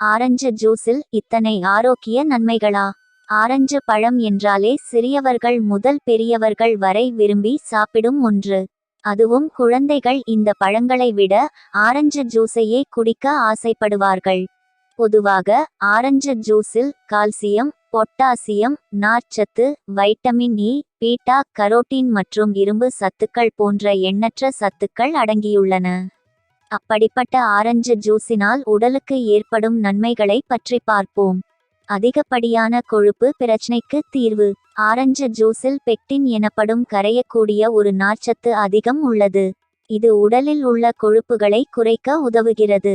Orange ஜூஸில் இத்தனை ஆரோக்கிய நன்மைகளா? Orange பழம் என்றாலே சிறியவர்கள் முதல் பெரியவர்கள் வரை விரும்பி சாப்பிடும் ஒன்று. அதுவும் குழந்தைகள் இந்த பழங்களை விட ஆரஞ்சு ஜூஸையே குடிக்க ஆசைப்படுவார்கள். பொதுவாக ஆரஞ்சு ஜூஸில் கால்சியம் பொட்டாசியம் நார்ச்சத்து வைட்டமின் இ பீட்டா கரோட்டின் மற்றும் இரும்பு சத்துக்கள் போன்ற எண்ணற்ற சத்துக்கள் அடங்கியுள்ளன. அப்படிப்பட்ட ஆரஞ்சு ஜூஸினால் உடலுக்கு ஏற்படும் நன்மைகளை பற்றி பார்ப்போம். அதிகப்படியான கொழுப்பு பிரச்சனைக்கு தீர்வு. ஆரஞ்சு ஜூஸில் பெக்டின் எனப்படும் கரையக்கூடிய ஒரு நார்ச்சத்து அதிகம் உள்ளது. இது உடலில் உள்ள கொழுப்புகளை குறைக்க உதவுகிறது.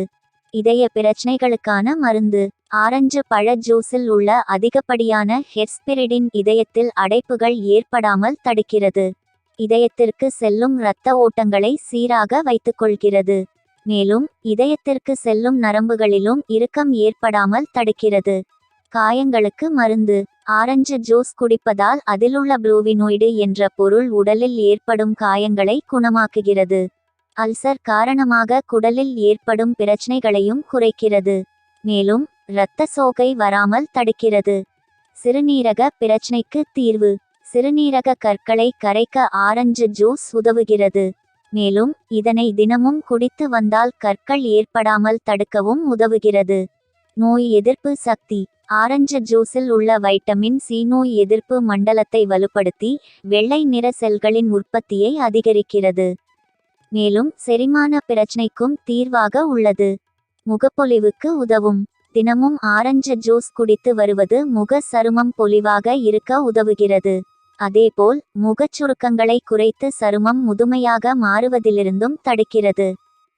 இதய பிரச்சனைகளுக்கான மருந்து. ஆரஞ்சு பழ ஜூஸில் உள்ள அதிகப்படியான ஹெஸ்பிரிடின் இதயத்தில் அடைப்புகள் ஏற்படாமல் தடுக்கிறது. இதயத்திற்கு செல்லும் இரத்த ஓட்டங்களை சீராக வைத்துக்கொள்கிறது மேலும் இதயத்திற்கு செல்லும் நரம்புகளிலும் இறுக்கம் ஏற்படாமல் தடுக்கிறது. காயங்களுக்கு மருந்து. ஆரஞ்சு ஜூஸ் குடிப்பதால் அதிலுள்ள புளூவினோய்டு என்ற பொருள் உடலில் ஏற்படும் காயங்களை குணமாக்குகிறது. அல்சர் காரணமாக குடலில் ஏற்படும் பிரச்சனைகளையும் குறைக்கிறது. மேலும் இரத்த சோகை வராமல் தடுக்கிறது. சிறுநீரக பிரச்சனைக்கு தீர்வு. சிறுநீரக கற்களை கரைக்க ஆரஞ்சு ஜூஸ் உதவுகிறது. மேலும் இதனை தினமும் குடித்து வந்தால் கற்கள் ஏற்படாமல் தடுக்கவும் உதவுகிறது. நோய் எதிர்ப்பு சக்தி. ஆரஞ்சு ஜூஸில் உள்ள வைட்டமின் சி நோய் எதிர்ப்பு மண்டலத்தை வலுப்படுத்தி வெள்ளை நிற செல்களின் உற்பத்தியை அதிகரிக்கிறது. மேலும் செரிமான பிரச்சனைக்கும் தீர்வாக உள்ளது. முகப்பொலிவுக்கு உதவும். தினமும் ஆரஞ்சு ஜூஸ் குடித்து வருவது முக சருமம் பொலிவாக இருக்க உதவுகிறது. அதேபோல் முகச்சுருக்கங்களை குறைத்து சருமம் முதுமையாக மாறுவதிலிருந்தும் தடுக்கிறது.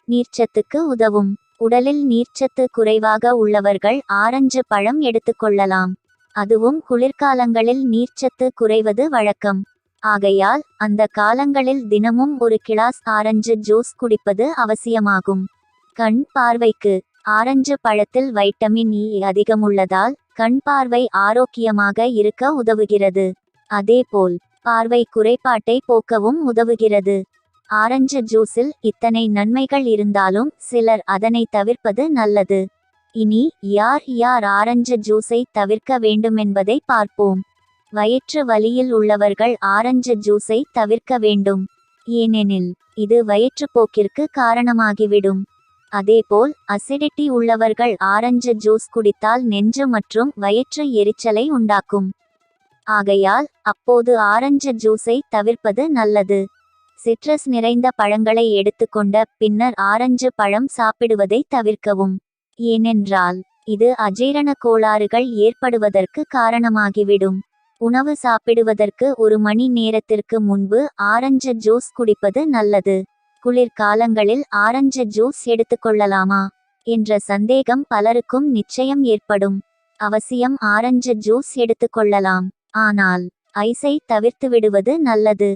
நீர்ச்சத்துக்கு உதவும். உடலில் நீர்ச்சத்து குறைவாக உள்ளவர்கள் ஆரஞ்சு பழம் எடுத்துக்கொள்ளலாம் அதுவும் குளிர்காலங்களில் நீர்ச்சத்து குறைவது வழக்கம். ஆகையால் அந்த காலங்களில் தினமும் ஒரு கிளாஸ் ஆரஞ்சு ஜூஸ் குடிப்பது அவசியமாகும். கண் பார்வைக்கு. ஆரஞ்சு பழத்தில் வைட்டமின் இ அதிகம் உள்ளதால் கண் பார்வை ஆரோக்கியமாக இருக்க உதவுகிறது. அதேபோல் பார்வை குறைபாட்டை போக்கவும் உதவுகிறது. ஆரஞ்சு ஜூஸில் இத்தனை நன்மைகள் இருந்தாலும் சிலர் அதனை தவிர்ப்பது நல்லது. இனி யார் யார் ஆரஞ்சு ஜூஸை தவிர்க்க வேண்டுமென்பதை பார்ப்போம். வயிற்று வலியில் உள்ளவர்கள் ஆரஞ்சு ஜூஸை தவிர்க்க வேண்டும். ஏனெனில் இது வயிற்றுப்போக்கிற்கு காரணமாகிவிடும். அதேபோல் அசிடிட்டி உள்ளவர்கள் ஆரஞ்சு ஜூஸ் குடித்தால் நெஞ்சு மற்றும் வயிற்று எரிச்சலை உண்டாக்கும். ஆகையால் அப்போது ஆரஞ்சு ஜூஸை தவிர்ப்பது நல்லது. சிட்ரஸ் நிறைந்த பழங்களை எடுத்துக்கொண்ட பின்னர் ஆரஞ்சு பழம் சாப்பிடுவதை தவிர்க்கவும். ஏனென்றால் இது அஜீரண கோளாறுகள் ஏற்படுவதற்கு காரணமாகிவிடும். உணவு சாப்பிடுவதற்கு ஒரு மணி நேரத்திற்கு முன்பு ஆரஞ்சு ஜூஸ் குடிப்பது நல்லது. குளிர்காலங்களில் ஆரஞ்சு ஜூஸ் எடுத்துக்கொள்ளலாமா? என்ற சந்தேகம் பலருக்கும் நிச்சயம் ஏற்படும். அவசியம் ஆரஞ்சு ஜூஸ் எடுத்துக்கொள்ளலாம். ஆனால் ஐஸை தவிர்த்து விடுவது நல்லது.